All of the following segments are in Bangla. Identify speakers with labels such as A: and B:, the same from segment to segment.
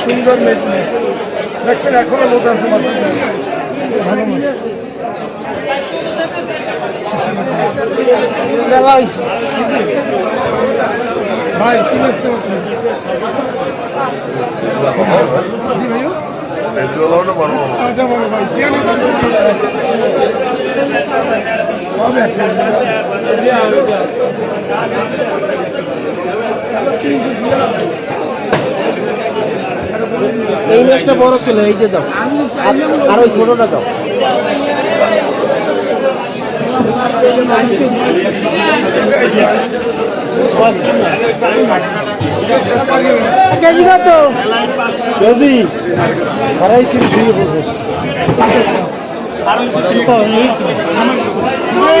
A: সুন্দর মেঘ মাছ দেখছেন এখনও লোক আছে মাছ ভালো মাছ। ভাই কি মাছ
B: এই মাছটা বড় ছিল, এই যে দাও। আর- ওই ছোটটা দাও। কেজি? কত কেজি আড়াই কেজি দিয়ে বসে।
C: ওই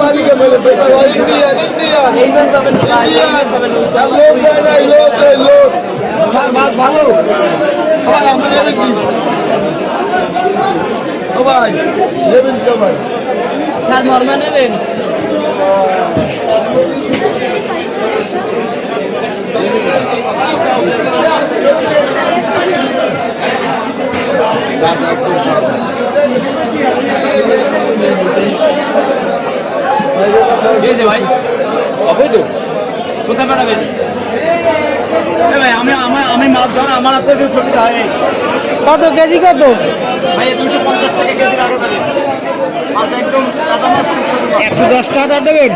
C: বাড়িকে বলে ইন্ডিয়ান ইন্ডিয়ান ইন্ডিয়ান লোক দেয় নাই লোক দেয় লোক স্যার মাছ ভালো ভাই আপনি নেবেন কি ও ভাই নেবেন কি ভাই
D: স্যার নর্মাল নেবেন এই যে ভাই
B: তো
D: কোথায় পাঠাবেন ভাই আমি আমার আমি মাছ ধরা আমার হাতে সুবিধা হয়
B: কত কেজি কত
D: ভাই দুশো পঞ্চাশ টাকা কেজি রাখা যাবে মাছ একদম তাজা মাছ সুস্বাদু
B: একশো দশ টাকা দেবেন।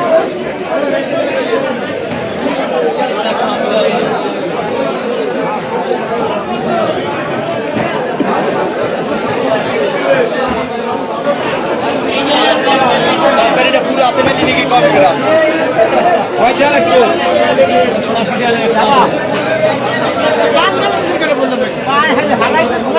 D: रात में लेने की कॉल करा भाई क्या रखो बात कर बोल रहे हैं